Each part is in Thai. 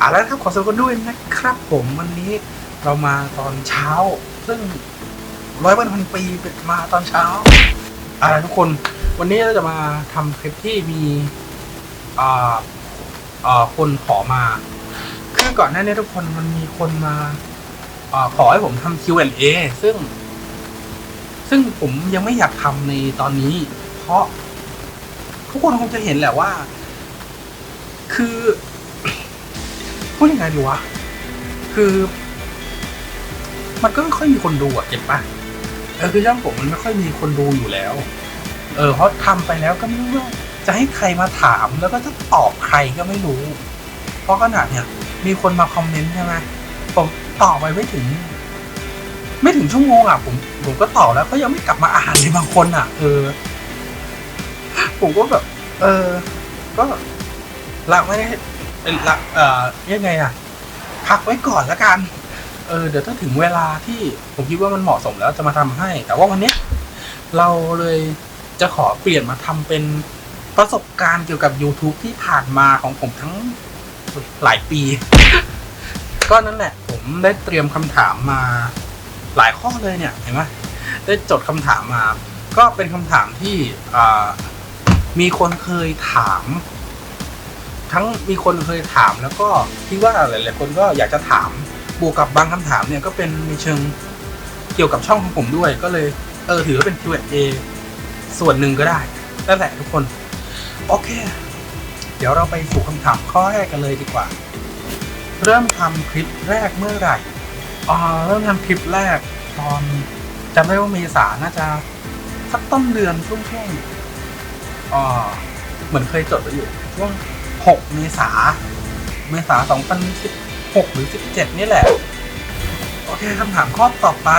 อะแล้วครับขอสวัสดีกันด้วยนะครับ ผมวันนี้เรามาตอนเช้า ซึ่งร้อยวันพันปีเป็นมาตอนเช้าอะทุกคน วันนี้เราจะมาทำคลิปที่มีอ่าอ่าคนขอมาคือก่อนหน้านี้ทุกคนมันมีคนมาอ่าขอให้ผมทำ Q&A ซึ่ง ซึ่งผมยังไม่อยากทำในตอนนี้ เพราะทุกคนคงจะเห็นแหละว่า คือ พูดยังไงดีวะ คือ มันก็ไม่ค่อยมีคนดูอะเก็บปะเออคือช่องผมมันไม่ค่อยมีคนดูอยู่แล้ว เออเพราะทำไปแล้วก็ไม่รู้ว่าจะให้ใครมาถามแล้วก็จะตอบใครก็ไม่รู้ เพราะขนาดเนี่ย มีคนมาคอมเมนต์ใช่ไหมผมตอบไปไม่ถึง ไม่ถึงชั่วโมงอะผมผมก็ตอบแล้วก็ยังไม่กลับมาอ่านเลยบางคนอะ เออ ผมก็แบบ เออ ก็ละไม่ได้ เอ่อละเอ่อยังไงอะ พักไว้ก่อนละกัน เออเดี๋ยวถ้าถึงเวลาที่ผมคิดว่ามันเหมาะสมแล้วจะมาทำให้ แต่ว่าวันเนี้ยเราเลยจะขอเปลี่ยนมาทำเป็นประสบการณ์เกี่ยวกับ YouTube ที่ผ่านมาของผมทั้งหลายปี ก็นั่นแหละ ผมได้เตรียมคำถามมาหลายข้อเลยเนี่ยเห็นไหมได้จดคำถามมา ก็เป็นคำถามที่อ่ามีคนเคยถาม ทั้งมีคนเคยถามแล้วก็คิดว่าหลาย ๆ คนก็อยากจะถามบวกกับบางคำถามเนี่ยก็เป็นในเชิงเกี่ยวกับช่องของผมด้วย ก็เลยเออถือว่าเป็น Q&A ส่วนหนึ่งก็ได้นั่นแหละทุกคน โอเค เดี๋ยวเราไปสู่คำถามข้อแรกกันเลยดีกว่า เริ่มทำคลิปแรกเมื่อไหร่อ่าเริ่มทำคลิปแรกตอนจำได้ว่าเมษาน่าจะสักต้นเดือนช่วงช่วงอ่าเหมือนเคยจดไว้อยู่ช่วง 6 เมษา เมษา 2016 หรือ 17 นี่แหละ โอเคคำถามข้อต่อไป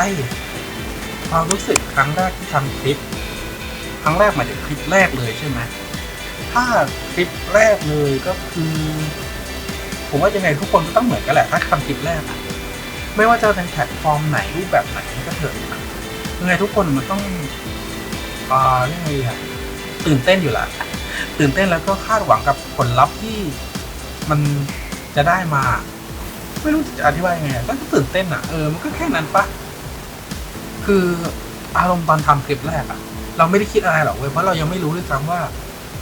ความรู้สึกครั้งแรกที่ทำคลิป ครั้งแรกหมายถึงคลิปแรกเลยใช่ไหม ถ้าคลิปแรกเลยก็คือ ผมว่ายังไงทุกคนก็ต้องเหมือนกันแหละ ถ้าทำคลิปแรกอะไม่ว่าจะเป็นแพลตฟอร์มไหนรูปแบบไหนก็เถอะยังไงทุกคนมันต้องอ่าเรียกไงดีอะตื่นเต้นอยู่ละ ตื่นเต้นแล้วก็คาดหวังกับผลลัพธ์ที่มันจะได้มา ไม่รู้จะอธิบายยังไงก็ตื่นเต้นอะเออมันก็แค่นั้นปะคืออารมณ์ตอนทำคลิปแรกอะ เราไม่ได้คิดอะไรหรอกเว้ยเพราะเรายังไม่รู้ด้วยซ้ำว่า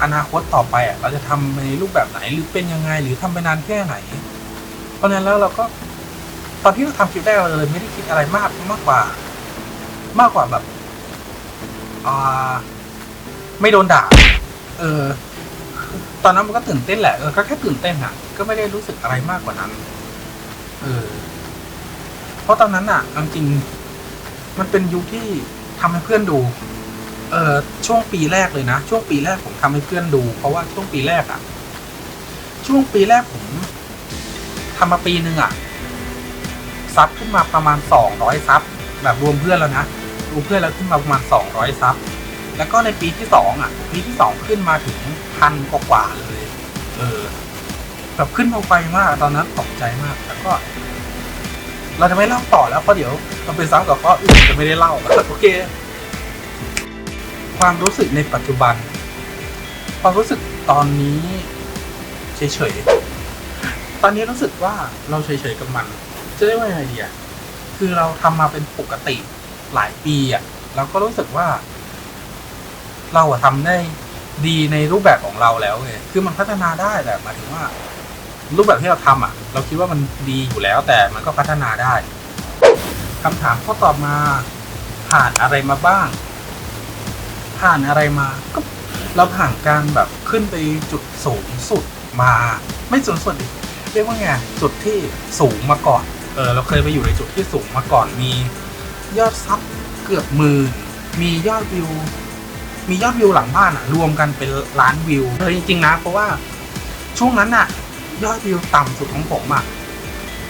อนาคตต่อไปอะ เราจะทำในรูปแบบไหนหรือเป็นยังไงหรือทำไปนานแค่ไหน เพราะฉะนั้นแล้วเราก็ ตอนที่เราทำคลิปแรกเราเลยไม่ได้คิดอะไรมากมากกว่า มากกว่าแบบอ่าไม่โดนด่า เออ ตอนนั้นมันก็ตื่นเต้นแหละเออก็แค่ตื่นเต้นอะ ก็ไม่ได้รู้สึกอะไรมากกว่านั้น เออ เพราะตอนนั้นอะเอาจริง มันเป็นยุคที่ทำให้เพื่อนดู เออช่วงปีแรกเลยนะ ช่วงปีแรกผมทำให้เพื่อนดู เพราะว่าช่วงปีแรกอะช่วงปีแรกผมทำมาปีหนึ่งอะซับขึ้นมาประมาณสองร้อยซับแบบรวมเพื่อนแล้วนะรวมเพื่อนแล้วขึ้นมาประมาณสองร้อยซับ แล้วก็ในปีที่สองอะ ปีที่สองขึ้นมาถึงพันกว่าเลย เออ แบบขึ้นมาไวมากตอนนั้นตกใจมาก แล้วก็ เราจะไม่เล่าต่อแล้วเพราะเดี๋ยวเราไปซ้ำกับข้ออื่นจะไม่ได้เล่าโอเค ความรู้สึกในปัจจุบัน ความรู้สึกตอนนี้เฉยๆ ตอนนี้รู้สึกว่าเราเฉยๆกับมัน จะได้ว่าไงดีอะคือเราทำมาเป็นปกติหลายปีอะเราก็รู้สึกว่า เราอะทำได้ดีในรูปแบบของเราแล้วไงคือมันพัฒนาได้แต่หมายถึงว่า รูปแบบที่เราทำอะเราคิดว่ามันดีอยู่แล้ว แต่มันก็พัฒนาได้คำถามข้อต่อมาผ่านอะไรมาบ้าง ผ่านอะไรมาก็เราผ่านการแบบขึ้นไปจุดสูงสุดมา ไม่สูงสุดดิเรียกว่าไงจุดที่สูงมาก่อน เออเราเคยไปอยู่ในจุดที่สูงมาก่อนมี ยอดซับเกือบหมื่นมียอดวิว มียอดวิวหลังบ้านอะรวมกันเป็นล้านวิวเออจริงๆนะ เพราะว่าช่วงนั้นอะยอดวิวต่ำสุดของผมอะ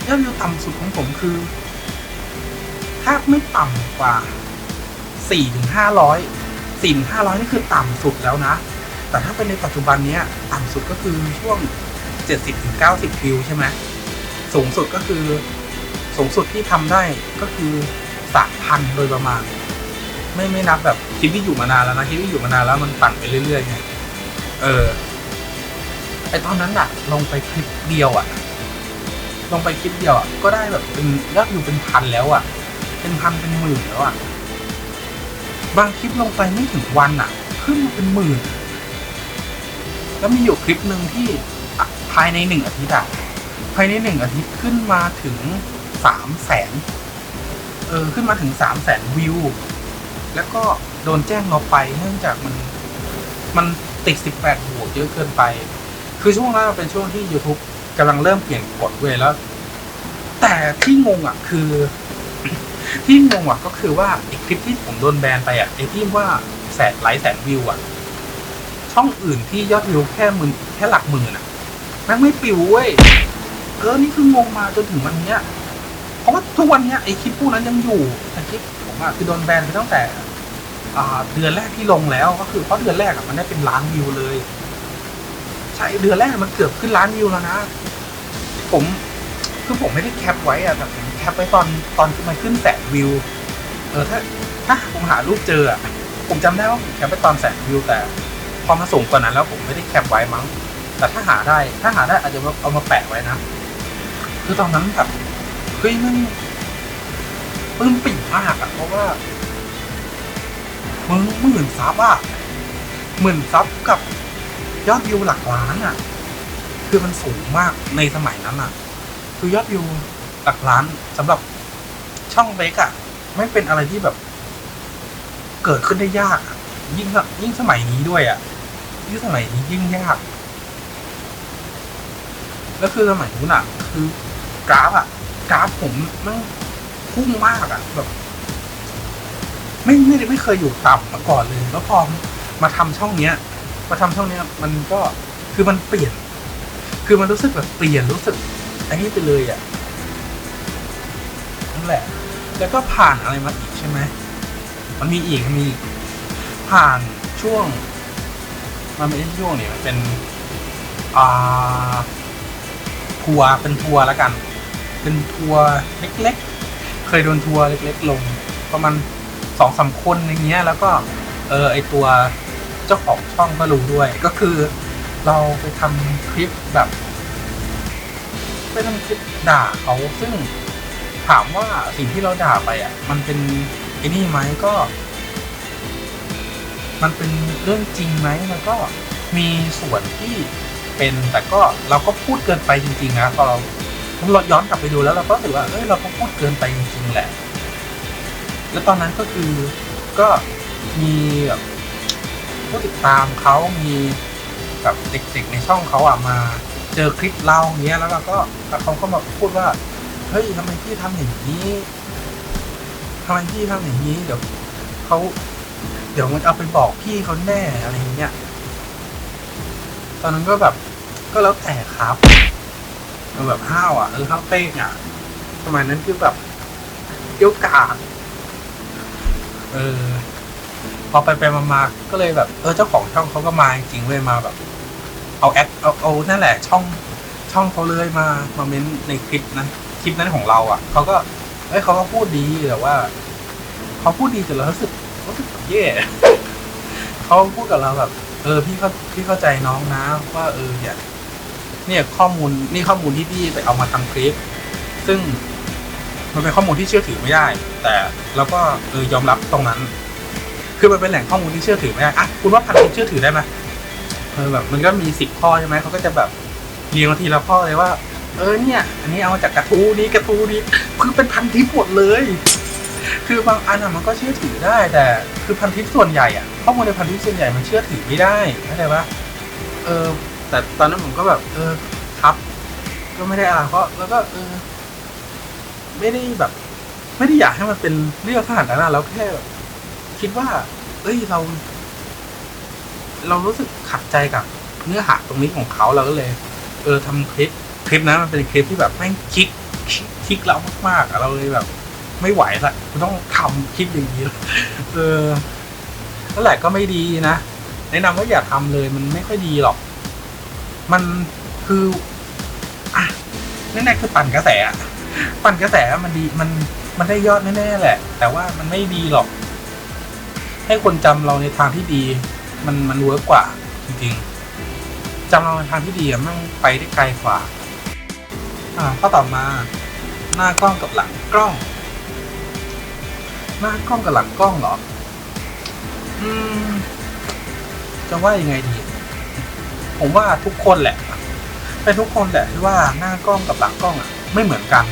ยอดวิวต่ำสุดของผมคือแทบไม่ต่ำกว่าสี่ถึงห้าร้อยสี่ห้าร้อยนี่คือต่ำสุดแล้วนะ แต่ถ้าเป็นในปัจจุบันเนี้ยต่ำสุดก็คือช่วงเจ็ดสิบถึงเก้าสิบวิวใช่ไหมสูงสุดก็คือสูงสุดที่ทำได้ก็คือสามพันโดยประมาณ ไม่ไม่นับแบบคลิปที่อยู่มานานแล้วนะคลิปที่อยู่มานานแล้วมันปั่นไปเรื่อยๆไงเออไอตอนนั้นอะลงไปคลิปเดียวอะลงไปคลิปเดียวอะก็ได้แบบเป็นยอดวิวเป็นพันแล้วอะเป็นพันเป็นหมื่นแล้วอะบางคลิปลงไปไม่ถึงวันอะขึ้นมาเป็นหมื่น แล้วมีอยู่คลิปหนึ่งที่ภายในหนึ่งอาทิตย์อะภายในหนึ่งอาทิตย์ขึ้นมาถึงสามแสนเออขึ้นมาถึงสามแสนวิว แล้วก็โดนแจ้งลบไปเนื่องจากมันมันติดสิบแปดบวกเยอะเกินไป คือช่วงนั้นเป็นช่วงที่ YouTube กำลังเริ่มเปลี่ยนกฎเว้ยแล้ว แต่ที่งงอะคือ ที่งงอะก็คือว่าไอคลิปที่ผมโดนแบนไปอะไอที่ว่าแสนไลค์แสนวิวอะ ช่องอื่นที่ยอดวิวแค่หมื่นแค่หลักหมื่นอะแม่งไม่ปิวเว้ยเออนี่คืองงมาจนถึงวันเนี้ยเพราะว่าทุกวันเนี้ยไอคลิปพวกนั้นยังอยู่แต่คลิปผมอะคือโดนแบนไปตั้งแต่ เดือนแรกที่ลงแล้วก็คือเพราะเดือนแรกมันได้เป็นล้านวิวเลย ใช่เดือนแรกมันเกือบขึ้นล้านวิวแล้วนะ ผมคือผมไม่ได้แคปไว้อะแต่ผมแคปไว้ตอนตอนที่มันขึ้นแสนวิว เออถ้าถ้าผมหารูปเจออะผมจำได้ว่าผมแคปไว้ตอนแสนวิวแต่พอมาสูงกว่านั้นแล้วผมไม่ได้แคปไว้มั้ง แต่ถ้าหาได้ถ้าหาได้อาจจะเอามาแปะไว้นะ คือตอนนั้นแบบเฮ้ยมันปื้มปิ่มมากอะเพราะว่า มึงหมื่นซับอะหมื่นซับกับยอดวิวหลักล้านอะ คือมันสูงมากในสมัยนั้นอะ คือยอดวิวหลักล้านสำหรับช่องเล็กอะไม่เป็นอะไรที่แบบ เกิดขึ้นได้ยากอะยิ่งยิ่งสมัยนี้ด้วยอะยิ่งสมัยนี้ยิ่งยาก แล้วคือสมัยนู้นอะ คือกราฟอะกราฟผมมันพุ่งมากอะแบบ ไม่ไม่ไม่เคยอยู่ต่ำมาก่อนเลย แล้วพอมาทำช่องเนี้ย มาทำช่องเนี้ย มันก็คือมันเปลี่ยน คือมันรู้สึกแบบเปลี่ยนรู้สึกไอ้นี่ไปเลยอะนั่นแหละ แล้วก็ผ่านอะไรมาอีกใช่ไหมมันมีอีกมีผ่านช่วง มันไม่ใช่ช่วงนี่มันเป็นอ่าทัวร์เป็นทัวร์แล้วกัน เป็นทัวร์เล็ก ๆ เคยโดนทัวร์เล็ก ๆ ลงประมาณ สองสามคนอย่างเงี้ยแล้วก็เออไอตัวเจ้าของช่องก็รู้ด้วย ก็คือเราไปทำคลิปแบบไปทำคลิปด่าเขาซึ่งถามว่าสิ่งที่เราด่าไปอะ มันเป็นไอ้นี่ไหมก็ มันเป็นเรื่องจริงไหมมันก็มีส่วนที่เป็นแต่ก็เราก็พูดเกินไปจริง ๆ นะพอเราเราย้อนกลับไปดูแล้วเราก็รู้สึกว่าเอ้ยเราก็พูดเกินไปจริงๆแหละ แล้วตอนนั้นก็คือก็มีแบบผู้ติดตามเขามีแบบเด็กๆในช่องเขาอะมาเจอคลิปเราเนี้ยแล้วเราก็เขาก็มาพูดว่า เฮ้ยทำไมพี่ทำอย่างนี้ทำไมพี่ทำอย่างนี้เดี๋ยวเขาเดี๋ยวมันเอาไปบอกพี่เขาแน่อะไรอย่างเงี้ย ตอนนั้นก็แบบก็แล้วแต่ครับแบบห้าวอะเออห้าวเป้งอะสมัยนั้นคือแบบเกี่ยวกาด เออ พอไปไปมามาก็เลยแบบ เออเจ้าของช่องเขาก็มาจริงๆเลยมาแบบ เอาแอดเอาเอานั่นแหละ ช่องช่องเขาเลยมามาเม้นในคลิปนั้นคลิปนั้นของเราอะเขาก็ เอ้ยเขาก็พูดดีแต่ว่าเขาพูดดีแต่เรารู้สึกรู้สึกแย่เขาพูดกับเราแบบ เออ พี่เขาพี่เข้าใจน้องนะ ว่าเออเนี่ยเนี่ยข้อมูลนี่ข้อมูลที่พี่ไปเอามาทำคลิป ซึ่ง มันเป็นข้อมูลที่เชื่อถือไม่ได้ แต่เราก็เออยอมรับตรงนั้น คือมันเป็นแหล่งข้อมูลที่เชื่อถือไม่ได้อะคุณว่าพันทิปเชื่อถือได้ไหมเออแบบมันก็มีสิบข้อใช่ไหมเขาก็จะแบบเรียงมาทีละข้อเลยว่า เออเนี่ย อันนี้เอามาจากกระทู้นี้กระทู้นี้คือเป็นพันทิปหมดเลย คือบางอันอะมันก็เชื่อถือได้แต่คือพันทิปส่วนใหญ่อะข้อมูลในพันทิปส่วนใหญ่มันเชื่อถือไม่ได้เข้าใจปะเออแต่ตอนนั้นผมก็แบบ เออครับ ก็ไม่ได้อะไรเพราะแล้วก็เออ ไม่ได้แบบ ไม่ได้อยากให้มันเป็นเรื่องขนาดนั้นแล้วแค่คิดว่า เอ้ยเรา เรารู้สึกขัดใจกับ เนื้อหาตรงนี้ของเขาเราก็เลย เออทำคลิปคลิปนั้นมันเป็นคลิปที่แบบแม่งคลิกคลิกคลิกเรามากๆเราเลยแบบ ไม่ไหวละกูต้องทำคลิปอย่างนี้เออนั่นแหละก็ไม่ดีนะแนะนำว่าอย่าทำเลยมันไม่ค่อยดีหรอก มันคืออะแน่ๆคือปั่นกระแสอะ ปั่นกระแสมันดีมันมันได้ยอดแน่ๆแหละ แต่ว่ามันไม่ดีหรอก ให้คนจำเราในทางที่ดี มันมันเวิร์กกว่าจริงๆจำเราในทางที่ดีอะมันไปได้ไกลกว่า อ่าข้อต่อมา หน้ากล้องกับหลังกล้อง หน้ากล้องกับหลังกล้องเหรอ อืมจะว่ายังไงดี ผมว่าทุกคนแหละ เป็นทุกคนแหละที่ว่าหน้ากล้องกับหลังกล้องอะ ไม่เหมือนกัน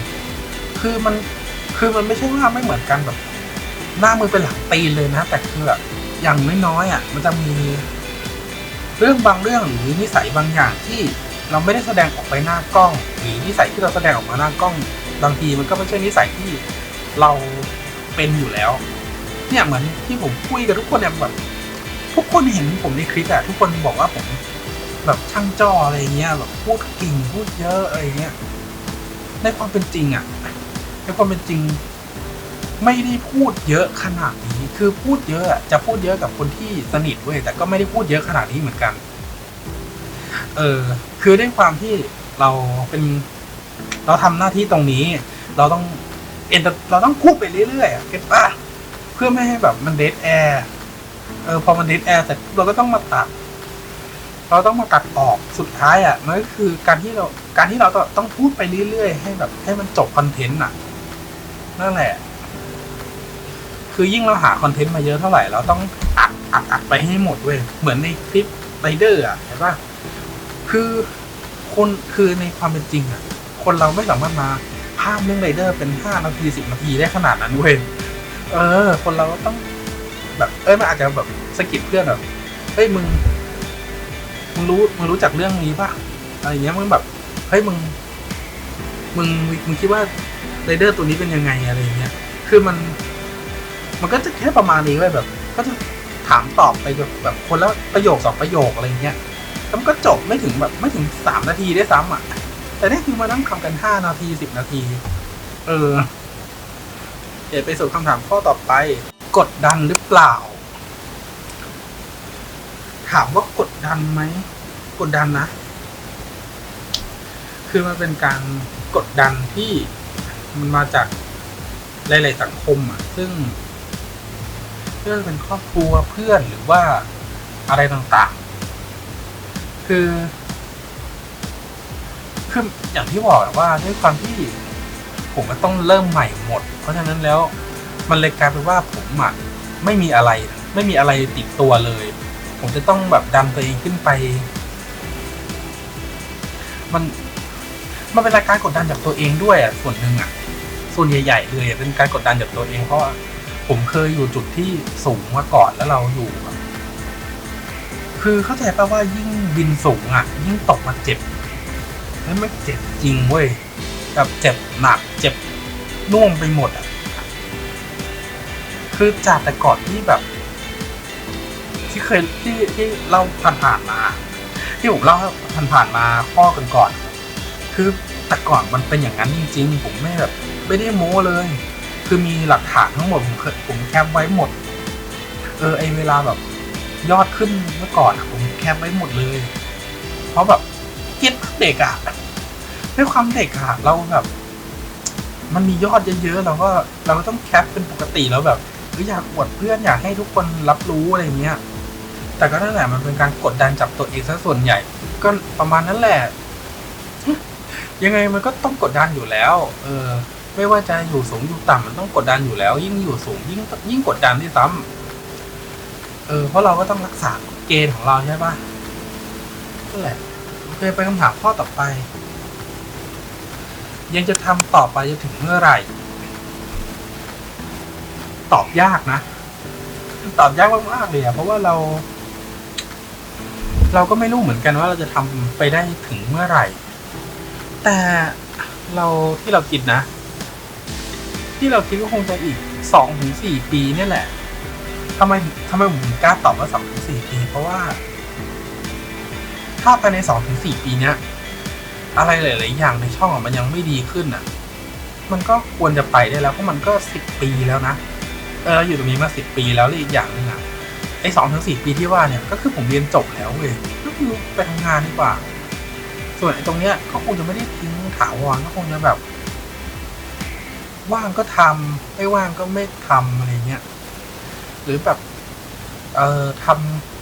คือมันคือมันไม่ใช่ว่าไม่เหมือนกันแบบ หน้ามือเป็นหลังตีนเลยนะ แต่คือแบบอย่างน้อยๆอะ มันจะมี เรื่องบางเรื่องหรือนิสัยบางอย่างที่เราไม่ได้แสดงออกไปหน้ากล้องหรือนิสัยที่เราแสดงออกมาหน้ากล้อง บางทีมันก็ไม่ใช่นิสัยที่เราเป็นอยู่แล้ว เนี่ยเหมือนที่ผมคุยกับทุกคนเนี่ยแบบทุกคนเห็นผมในคลิปอะทุกคนบอกว่าผมแบบช่างจ้ออะไรเงี้ยแบบพูดกิ่งพูดเยอะอะไรเงี้ยในความเป็นจริงอะ ในความเป็นจริง ไม่ได้พูดเยอะขนาดนี้คือพูดเยอะจะพูดเยอะกับคนที่สนิทเว้ยแต่ก็ไม่ได้พูดเยอะขนาดนี้เหมือนกัน เออ คือด้วยความที่เราเป็นเราทำหน้าที่ตรงนี้ เราต้องเอ็นเราต้องพูดไปเรื่อยๆเก็ตป่ะเพื่อไม่ให้แบบมันเดทแอร์เออพอมันเดทแอร์แต่เราก็ต้องมาตัด เราต้องมาตัดออกสุดท้ายอะมันก็คือการที่เราการที่เราต้องพูดไปเรื่อยๆ ให้แบบให้มันจบคอนเทนต์อะ นั่นแหละ คือยิ่งเราหาคอนเทนต์มาเยอะเท่าไหร่ เราต้องอัดอัดอัดไปให้หมดเว้ย เหมือนในคลิปไรเดอร์อะเห็นป่ะคือคนคือในความเป็นจริงอะ คนเราไม่สามารถมาภาพเรื่องไรเดอร์เป็นห้านาทีสิบนาทีได้ขนาดนั้นเว้ย เออ คนเราต้องแบบเอ้ยมันอาจจะแบบสะกิดเพื่อนแบบเฮ้ยมึงมึงรู้มึงรู้จักเรื่องนี้ป่ะอะไรเงี้ยมึงแบบเฮ้ยมึงมึงมึงคิดว่า ไรเดอร์ตัวนี้เป็นยังไงอะไรเงี้ย คือมัน มันก็จะแค่ประมาณนี้เว้ยแบบ ก็จะถามตอบไปแบบแบบคนละประโยคสองประโยคอะไรเงี้ยแล้วมันก็จบไม่ถึงแบบไม่ถึงสามนาทีได้ซ้ำอะ แต่นี่คือมานั่งทำกันห้านาทีสิบนาที เออ เดี๋ยวไปสู่คำถามข้อต่อไป กดดันหรือเปล่า ถามว่ากดดันไหม กดดันนะ คือมันเป็นการกดดันที่ มันมาจากหลายๆสังคมอะ ซึ่งเพื่อเป็นครอบครัวเพื่อนหรือว่าอะไรต่างๆ คือคืออย่างที่บอกว่าด้วยความที่ผมก็ต้องเริ่มใหม่หมด เพราะฉะนั้นแล้วมันเลยกลายเป็นว่าผมอะไม่มีอะไร ไม่มีอะไรติดตัวเลย ผมจะต้องแบบดันตัวเองขึ้นไป มันมันเป็นรายการกดดันจากตัวเองด้วยอะส่วนหนึ่งอะ ส่วนใหญ่ๆเลยเป็นการกดดันจากตัวเองเพราะผมเคยอยู่จุดที่สูงมาก่อนแล้วเราอยู่คือเข้าใจป่ะว่ายิ่งบินสูงอะ ยิ่งตกมาเจ็บ แล้วไม่เจ็บจริงเว้ยแบบเจ็บหนักเจ็บน่วมไปหมดอะ คือจากแต่ก่อนที่แบบ ที่เคยที่ที่เล่าผ่านๆมา ที่ผมเล่าผ่านๆมาข้อกันก่อน คือ แต่ก่อนมันเป็นอย่างนั้นจริง ๆ ผมไม่แบบไม่ได้โม้เลย คือมีหลักฐานทั้งหมดผมเผมแคปไว้หมด เออไอเวลาแบบยอดขึ้นเมื่อก่อนผมแคปไว้หมดเลย เพราะแบบเกลียดเด็กอะด้วยความเด็กอะเราแบบ มันมียอดเยอะๆเราก็เราก็ต้องแคปเป็นปกติแล้วแบบอยอยากอวดเพื่อนอยากให้ทุกคนรับรู้อะไรเงี้ยแต่ก็นั่นแหละมันเป็นการกดดันจับตัวเองซะส่วนใหญ่ ก็ประมาณนั้นแหละ ยังไงมันก็ต้องกดดันอยู่แล้ว เออ ไม่ว่าจะอยู่สูงอยู่ต่ำมันต้องกดดันอยู่แล้ว ยิ่งอยู่สูงยิ่งยิ่งกดดันที่ซ้ำเออ เพราะเราก็ต้องรักษาเกณฑ์ของเราใช่ปะนั่นแหละโอเคไปคำถามข้อต่อไป ยังจะทำต่อไปจนถึงเมื่อไหร่ ตอบยากนะ ตอบยากมากๆเลยอะเพราะว่าเรา เราก็ไม่รู้เหมือนกันว่าเราจะทำไปได้ถึงเมื่อไหร่ แต่เราที่เราคิดนะ ที่เราคิดก็คงจะอีกสองถึงสี่ปีเนี่ยแหละทำไมทำไมผมกล้าตอบว่าสองถึงสี่ปี เพราะว่า ถ้าภายในสองถึงสี่ปีเนี้ยอะไรหลาย ๆ อย่างในช่องมันยังไม่ดีขึ้นอะ มันก็ควรจะไปได้แล้วเพราะมันก็สิบปีแล้วนะเออเราอยู่ตรงนี้มาสิบปีแล้วแล้วอีกอย่างหนึ่งอะไอ้สองถึงสี่ปีที่ว่าเนี่ยก็คือผมเรียนจบแล้วเว้ยก็คือไปทำงานดีกว่า ส่วนไอ้ตรงเนี้ยก็คงจะไม่ได้ทิ้งถาวรก็คงจะแบบ ว่างก็ทำไม่ว่างก็ไม่ทำอะไรเงี้ยหรือแบบ เอ่อท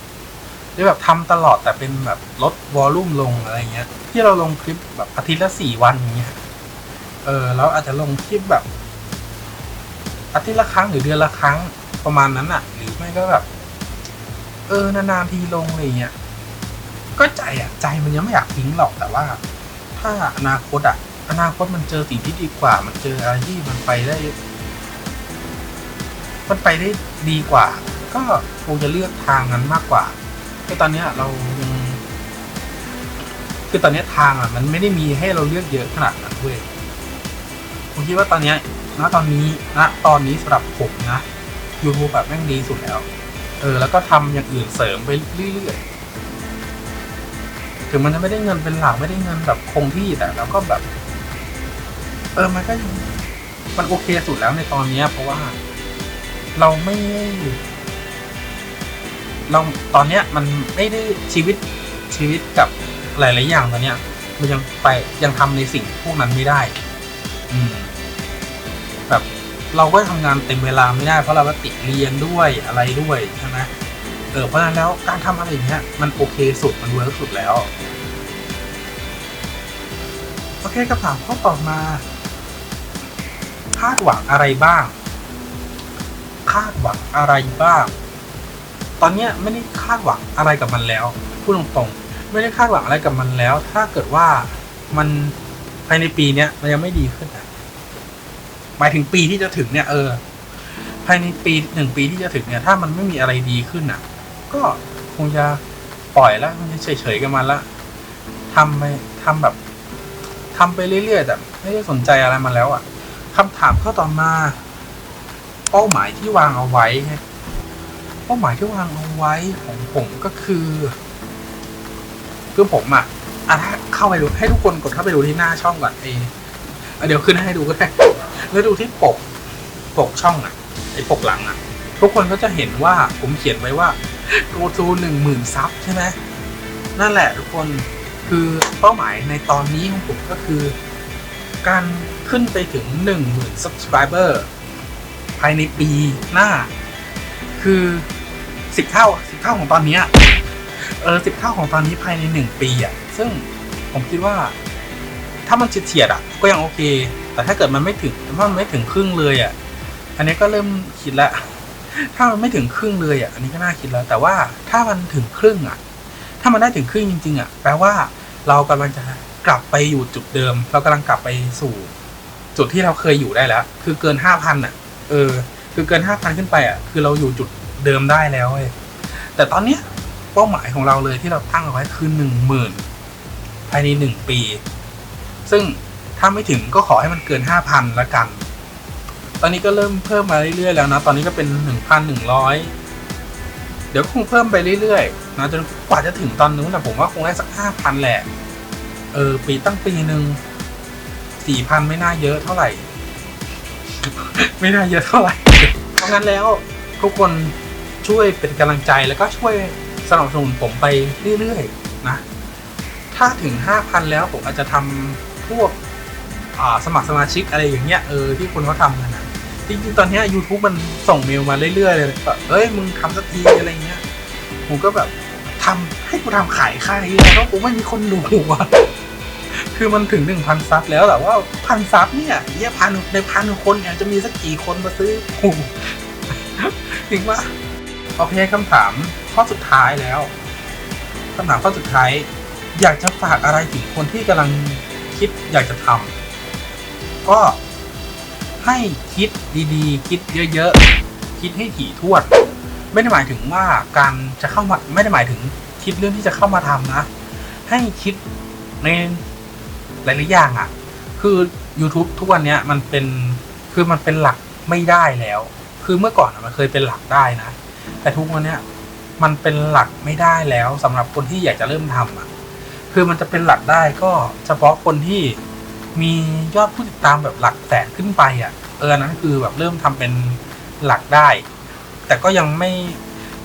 ำหรือแบบทำตลอดแต่เป็นแบบลดวอลลุ่มลงอะไรเงี้ย ที่เราลงคลิปแบบอาทิตย์ละสี่วันเงี้ยเออแล้วอาจจะลงคลิปแบบอาทิตย์ละครั้งหรือเดือนละครั้งประมาณนั้นอะหรือไม่ก็แบบ เออนานๆทีลงอะไรเงี้ย ก็ใจอะใจมันยังไม่อยากทิ้งหรอกแต่ว่า ถ้าอนาคตอะ อนาคตมันเจอสิ่งที่ดีกว่า มันเจออะไรที่มันไปได้ มันไปได้ดีกว่า ก็คงจะเลือกทางนั้นมากกว่าคือตอนเนี้ยเรายังคือตอนเนี้ยทางอะมันไม่ได้มีให้เราเลือกเยอะขนาดนั้นเว้ยผมคิดว่าตอนเนี้ยณตอนนี้ณตอนนี้สำหรับผมนะ YouTube แบบแม่งดีสุดแล้ว เออ แล้วก็ทำอย่างอื่นเสริมไปเรื่อยๆ ถึงมันจะไม่ได้เงินเป็นหลักไม่ได้เงินแบบคงที่แต่เราก็แบบ เออมันก็มันโอเคสุดแล้วในตอนเนี้ย เพราะว่าเราไม่เราตอนเนี้ยมันไม่ได้ชีวิตชีวิตกับหลาย ๆ อย่างตอนเนี้ย มันยังไปยังทำในสิ่งพวกนั้นไม่ได้ อืม แบบเราก็ทำงานเต็มเวลาไม่ได้ เพราะเราก็ติดเรียนด้วยอะไรด้วยใช่ไหม เออเพราะฉะนั้นแล้วการทำอะไรอย่างเงี้ยมันโอเคสุดมันเวิร์กสุดแล้วโอเคคำถามข้อต่อมา คาดหวังอะไรบ้าง คาดหวังอะไรบ้าง ตอนเนี้ยไม่ได้คาดหวังอะไรกับมันแล้วพูดตรงๆ ไม่ได้คาดหวังอะไรกับมันแล้ว ถ้าเกิดว่ามันภายในปีเนี้ยมันยังไม่ดีขึ้นอะหมายถึงปีที่จะถึงเนี่ยเออ ภายในปีหนึ่งปีที่จะถึงเนี่ย ถ้ามันไม่มีอะไรดีขึ้นอะ ก็คงจะปล่อยแล้วมันจะเฉยๆกันมาละทำไปทำแบบทำไปเรื่อยๆแต่ไม่ได้สนใจอะไรมาแล้วอะคำถามข้อต่อมา เป้าหมายที่วางเอาไว้เป้าหมายที่วางเอาไว้ของผมก็คือ คือผมอะอะถ้าเข้าไปดูให้ทุกคนกดเข้าไปดูที่หน้าช่องก่อนเองเดี๋ยวขึ้นให้ดูก็ได้แล้วดูที่ปกปกช่องอะไอ้ปกหลังอะ ทุกคนก็จะเห็นว่าผมเขียนไว้ว่า go to หนึ่งหมื่นซับใช่ไหมนั่นแหละทุกคนคือเป้าหมายในตอนนี้ของผมก็คือ การขึ้นไปถึงหนึ่งหมื่น subscriber ภายในปีหน้า คือสิบเท่าสิบเท่าของตอนนี้เออสิบเท่าของตอนนี้ภายในหนึ่งปีอะ ซึ่งผมคิดว่า ถ้ามันเฉียดๆอะ ก็ยังโอเค แต่ถ้าเกิดมันไม่ถึงถ้ามันไม่ถึงครึ่งเลยอะ อันนี้ก็เริ่มคิดแล้ว ถ้ามันไม่ถึงครึ่งเลยอะอันนี้ก็น่าคิดแล้ว แต่ว่าถ้ามันถึงครึ่งอะ ถ้ามันได้ถึงครึ่งจริง ๆ อะ แปลว่าเรากำลังจะกลับไปอยู่จุดเดิม เรากำลังกลับไปสู่ จุดที่เราเคยอยู่ได้แล้ว คือเกินห้าพันอะ เออ คือเกินห้าพันขึ้นไปอะ คือเราอยู่จุดเดิมได้แล้วเว้ยแต่ตอนเนี้ยเป้าหมายของเราเลยที่เราตั้งเอาไว้คือหนึ่งหมื่นภายในหนึ่งปี ซึ่งถ้าไม่ถึงก็ขอให้มันเกินห้าพันละกัน ตอนนี้ก็เริ่มเพิ่มมาเรื่อยๆแล้วนะ ตอนนี้ก็เป็นหนึ่งพันหนึ่งร้อยเดี๋ยวคงเพิ่มไปเรื่อยๆนะจนกว่าจะถึงตอนนู้นนะผมว่าคงได้สักห้าพันแหละ เออ ปีตั้งปีหนึ่งสี่พันไม่น่าเยอะเท่าไหร่ ไม่น่าเยอะเท่าไหร่ เพราะงั้นแล้วทุกคนช่วยเป็นกำลังใจแล้วก็ช่วยสนับสนุนผมไปเรื่อยๆนะ ถ้าถึงห้าพันแล้วผมอาจจะทำพวกสมัครสมาชิกอะไรอย่างเงี้ยเออที่คนเขาทำกันนะ จริงๆตอนนี้ย YouTube มันส่งเมลมาเรื่อยๆเลยแบบเอ้ย มึงทำสักทีอะไรเงี้ยผมก็แบบทำให้กูทำขายค่ายแล้วกูไม่มีคนดูอะคือมันถึงหนึ่งพันซับแล้วแต่ว่าพันซับเนี่ยเยี่ยพันในพันคนเนี่ยจะมีสักกี่คนมาซื้อกูจริงว่าโอเคคำถามข้อสุดท้ายแล้วคำถามข้อสุดท้าย อยากจะฝากอะไรถึงคนที่กำลังคิดอยากจะทำก็ ให้คิดดีๆ คิดเยอะๆ คิดให้ถี่ถ้วน ไม่ได้หมายถึงว่าการจะเข้ามาไม่ได้หมายถึงคิดเรื่องที่จะเข้ามาทำนะ ให้คิดในหลายๆอย่างอะ่ะ คือ YouTube ทุกวันนี้มันเป็นคือมันเป็นหลักไม่ได้แล้ว คือเมื่อก่อนอมันเคยเป็นหลักได้นะ แต่ทุกวันนี้มันเป็นหลักไม่ได้แล้วสำหรับคนที่อยากจะเริ่มทำอะ คือมันจะเป็นหลักได้ก็เฉพาะคนที่ มียอดผู้ติดตามแบบหลักแสนขึ้นไปอะ เออนั้นคือแบบเริ่มทำเป็นหลักได้ แต่ก็ยังไม่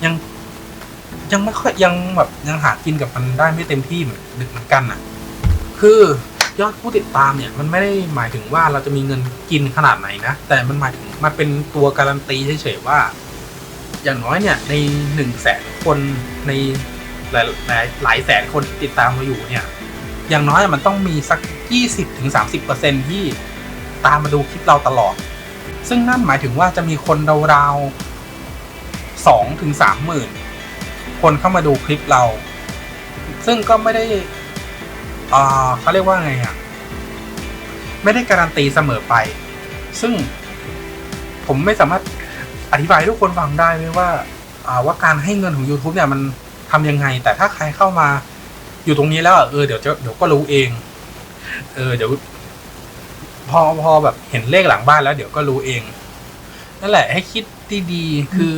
ยังยังไม่ค่อยยังแบบยังหากินกับมันได้ไม่เต็มที่เหมือนดึกเหมือนกันอะ คือยอดผู้ติดตามเนี่ย มันไม่ได้หมายถึงว่าเราจะมีเงินกินขนาดไหนนะ แต่มันหมายถึงมันเป็นตัวการันตีเฉยๆว่า อย่างน้อยเนี่ยในหนึ่งแสนคนในหลายหลายแสนคนติดตามเราอยู่เนี่ย อย่างน้อยมันต้องมีสักยี่สิบถึงสามสิบเปอร์เซ็นที่ตามมาดูคลิปเราตลอด ซึ่งนั่นหมายถึงว่าจะมีคนราวๆสองถึงสามหมื่นคนเข้ามาดูคลิปเรา ซึ่งก็ไม่ได้เขาเรียกว่าไงอะ ไม่ได้การันตีเสมอไป ซึ่งผมไม่สามารถอธิบายทุกคนฟังได้เลยว่าอ่าว่าการให้เงินของ YouTube เนี่ยมันทำยังไง แต่ถ้าใครเข้ามา อยู่ตรงนี้แล้วเออเดี๋ยวจะเดี๋ยวก็รู้เอง เออ เดี๋ยว พอพอแบบเห็นเลขหลังบ้านแล้วเดี๋ยวก็รู้เองนั่นแหละ ให้คิดดีๆคือ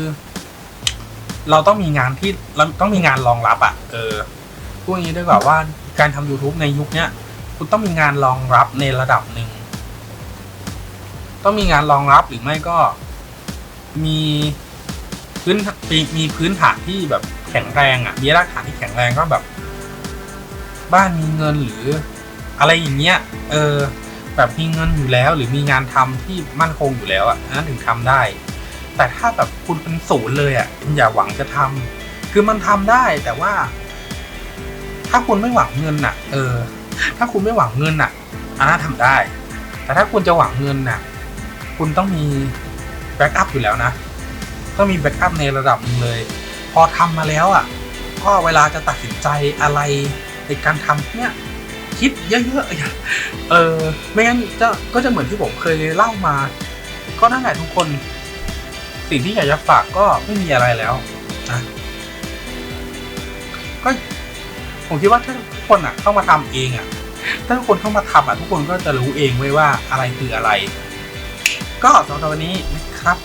เราต้องมีงานที่เราต้องมีงานรองรับอะ เออพูดอย่างนี้ด้วยกว่าว่าการทำ YouTube ในยุคเนี้ยคุณต้องมีงานรองรับในระดับหนึ่ง ต้องมีงานรองรับหรือไม่ก็มีพื้นมีมีพื้นฐานที่แบบแข็งแรงอะ มีรากฐานที่แข็งแรงก็แบบ บ้านมีเงินหรืออะไรอย่างเงี้ย เออ แบบมีเงินอยู่แล้ว หรือมีงานทำที่มั่นคงอยู่แล้วอะนั้นถึงทำได้ แต่ถ้าแบบคุณเป็นศูนย์เลยอะคุณอย่าหวังจะทำคือมันทำได้แต่ว่า ถ้าคุณไม่หวังเงินอะ เออ ถ้าคุณไม่หวังเงินอะอันนั้นทำได้ แต่ถ้าคุณจะหวังเงินน่ะ คุณต้องมีแบ็กอัพอยู่แล้วนะ ต้องมีแบ็กอัพในระดับนึงเลย พอทำมาแล้วอะ ก็เวลาจะตัดสินใจอะไร ในการทำเนี่ยคิดเยอะๆอย่าเออไม่งั้นจะก็จะเหมือนที่ผมเคยเล่ามา ก็นั่นแหละทุกคน สิ่งที่อยากจะฝากก็ไม่มีอะไรแล้วนะก็ผมคิดว่าถ้าทุกคนอะเข้ามาทำเองอะ ถ้าทุกคนเข้ามาทำอะทุกคนก็จะรู้เองไว้ว่าอะไรคืออะไร ก็สำหรับวันนี้นะครับ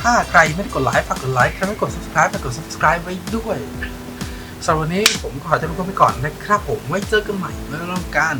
ถ้าใครไม่ได้กดไลค์ฝากกดไลค์ใครไม่กด subscribe ฝากกด subscribe ไว้ด้วย สำหรับวันนี้ผมขอจะลาไปก่อนนะครับผมไว้เจอกันใหม่เมื่อร่วมกัน